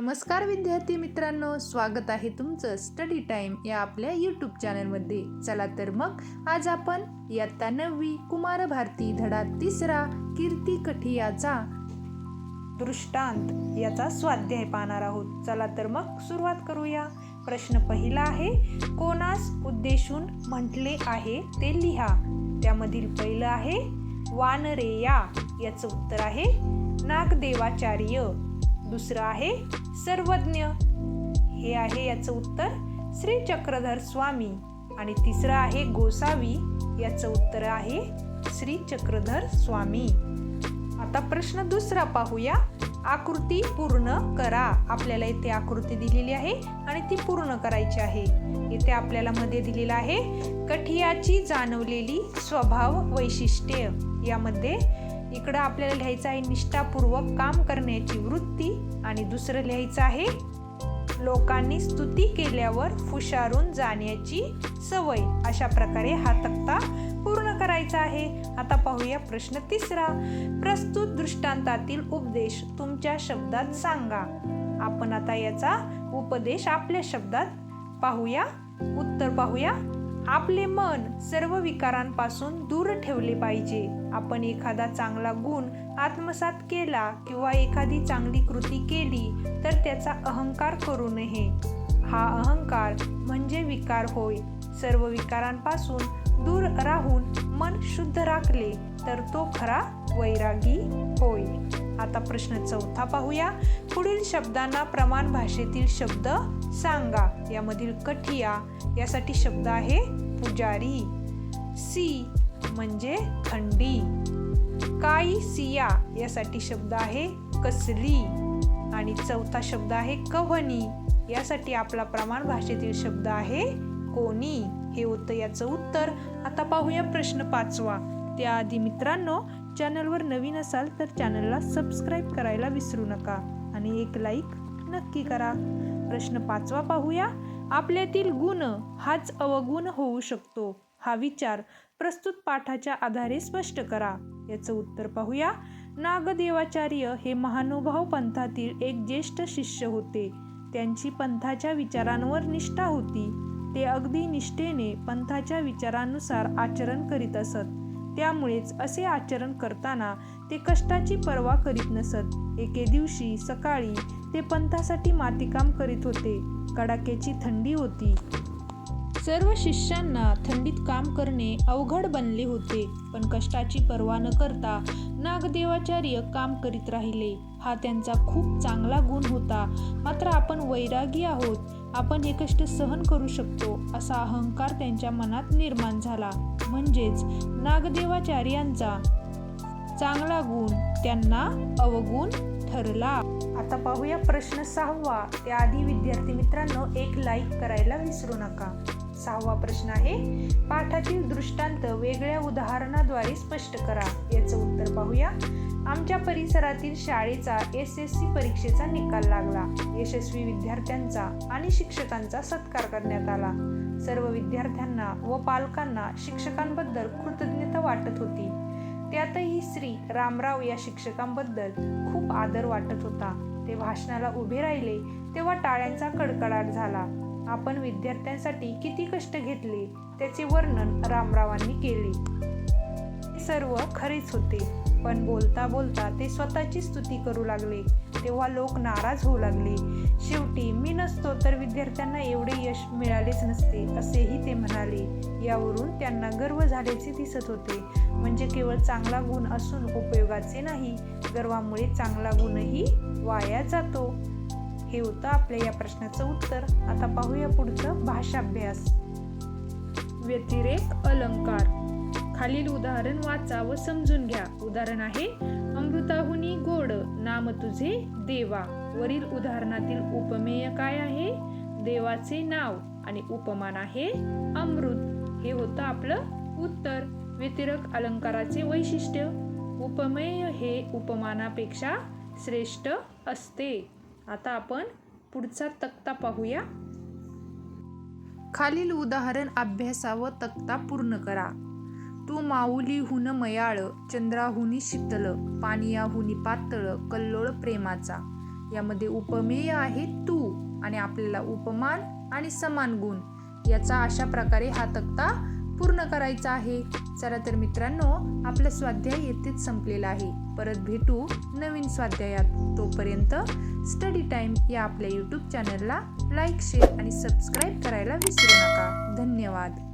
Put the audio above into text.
नमस्कार विद्यार्थी मित्रांनो स्वागत आहे तुमचं स्टडी टाइम या आपल्या यूट्यूब चॅनलमध्ये चला तर मग आज आपण इयत्ता नववी कुमार भारती धडा तिसरा कीर्ती कठियाचा दृष्टांत याचा स्वाध्याय पाहणार आहोत. चला तर मग सुरुवात करूया. प्रश्न पहिला आहे कोणास उद्देशून म्हटले आहे ते लिहा. त्यामधील पहिलं आहे वानरेया. याचं उत्तर आहे नागदेवाचार्य. दुसरं आहे सर्वज्ञ. हे आहे याचं उत्तर श्री चक्रधर स्वामी. आणि तिसरं आहे गोसावी. याचं उत्तर आहे श्री चक्रधर स्वामी. आता प्रश्न दुसरा पाहूया. आकृती पूर्ण करा. आपल्याला इथे आकृती दिलेली आहे आणि ती पूर्ण करायची आहे. इथे आपल्याला मध्ये दिलेलं आहे कठियाची जाणवलेली स्वभाव वैशिष्ट्ये. यामध्ये इकडं आपल्याला लिहायचं आहे निष्ठापूर्वक काम करण्याची वृत्ती आणि दुसरं लिहायचं आहे लोकांनी स्तुती केल्यावर फुशारून जाण्याची सवय. अशा प्रकारे हा तक्ता पूर्ण करायचा आहे. आता पाहूया प्रश्न तिसरा. प्रस्तुत दृष्टांतातील उपदेश तुमच्या शब्दात सांगा. आपण आता याचा उपदेश आपल्या शब्दात पाहूया. उत्तर पाहूया. आपले मन सर्व विकारांपासून दूर ठेवले पाहिजे. आपण एखादा चांगला गुण आत्मसात केला किंवा एखादी चांगली कृती केली तर त्याचा अहंकार करू नये. हा अहंकार म्हणजे विकार होय. सर्व विकारांपासून दूर राहून मन शुद्ध राखले तर तो खरा वैरागी होय. आता प्रश्न चौथा पाहूया. पुढील शब्दांना प्रमाण भाषेतील शब्द सांगा. यामधील कठिया यासाठी शब्द आहे पुजारी. सी. म्हणजे थंडी काई सिया यासाठी शब्द आहे कसली. आणि चौथा शब्द आहे कव्हनी. यासाठी आपला प्रमाण भाषेतील शब्द आहे कोणी. हे होतं याचं उत्तर. आता पाहूया प्रश्न पाचवा. त्याआधी मित्रांनो चॅनलवर नवीन असाल तर चॅनलला सबस्क्राईब करायला विसरू नका आणि एक लाईक नक्की करा. प्रश्न पाचवा पाहूया. आपल्यातील गुण हाच अवगुण होऊ शकतो. हा विचार प्रस्तुत पाठाच्या आधारे स्पष्ट करा. याचं उत्तर पाहूया. नागदेवाचार्य हे महानुभाव पंथातील एक ज्येष्ठ शिष्य होते. त्यांची पंथाच्या विचारांवर निष्ठा होती. ते अगदी निष्ठेने पंथाच्या विचारानुसार आचरण करीत असत. त्यामुळेच असे आचरण करताना ते कष्टाची पर्वा करीत नसत. एके दिवशी सकाळी ते पंथासाठी मातीकाम करीत होते. कडाक्याची थंडी होती. सर्व शिष्यांना थंडीत काम करणे अवघड बनले होते पण कष्टाची पर्वा न करता नागदेवाचार्य काम करीत राहिले. हा त्यांचा खूप चांगला गुण होता. मात्र आपण वैरागी आहोत. आपण हे कष्ट सहन करू शकतो असा अहंकार त्यांच्या मनात निर्माण झाला. म्हणजेच नागदेवाचार्यांचा चांगला गुण त्यांना अवगुण ठरला. आता पाहूया प्रश्न सहावा. त्याआधी विद्यार्थी मित्रांनो एक लाईक करायला विसरू नका. सहावा प्रश्न आहे. पाठातील दृष्टांत वेगळ्या उदाहरणाद्वारे स्पष्ट करा. याचं उत्तर पाहूया. आमच्या परिसरातील शाळेचा एस एस सी परीक्षेचा निकाल लागला. यशस्वी विद्यार्थ्यांचा आणि शिक्षकांचा सत्कार करण्यात आला. सर्व विद्यार्थ्यांना व पालकांना शिक्षकांबद्दल कृतज्ञता वाटत होती. त्यातही श्री रामराव या शिक्षकांबद्दल खूप आदर वाटत होता. ते भाषणाला उभे राहिले तेव्हा टाळ्यांचा कडकडाट झाला. आपण विद्यार्थ्यांसाठी किती कष्ट घेतले त्याचे वर्णन रामरावांनी केले. सर्व खरेच होते पण बोलता बोलता ते स्वतःची स्तुती करू लागले. तेव्हा लोक नाराज होऊ लागले. शेवटी मी नसतो तर विद्यार्थ्यांना एवढे यश मिळालेच नसते असेही ते म्हणाले. यावरून त्यांना गर्व झाल्याचे दिसत होते. म्हणजे केवळ चांगला गुण असून उपयोगाचे नाही गर्वामुळे चांगला गुणही वाया जातो. हे होतं आपल्या या प्रश्नाचं उत्तर. आता पाहूया पुढचं भाषाभ्यास. व्यतिरेक अलंकार. खालील उदाहरण वाचा व समजून घ्या. उदाहरण आहे अमृताहुनी गोड नाम तुझे देवा. वरील उदाहरणातील उपमेय काय आहे? देवाचे नाव आणि उपमान आहे अमृत. हे होतं आपलं उत्तर. व्यतिरक अलंकाराचे वैशिष्ट्य. उपमेय हे उपमानापेक्षा श्रेष्ठ असते. आता आपण पुढचा तक्ता पाहूया. खालील उदाहरण अभ्यासाव तक्ता पूर्ण करा. तू माऊलीहून मयाळ चंद्राहुनी शीतल पानियाहुनी पातळ कल्लोळ प्रेमाचा. यामध्ये उपमेय आहे तू आणि आपल्याला उपमान आणि समान गुण. याचा अशा प्रकारे हा तक्ता पूर्ण करायचा आहे. चला तर मित्रांनो आपला स्वाध्याय येथेच संपलेला आहे. परत भेटू नवीन स्वाध्यायात. तोपर्यंत स्टडी टाइम या आपल्या यूट्यूब चॅनलला लाईक शेअर आणि सबस्क्राईब करायला विसरू नका. धन्यवाद.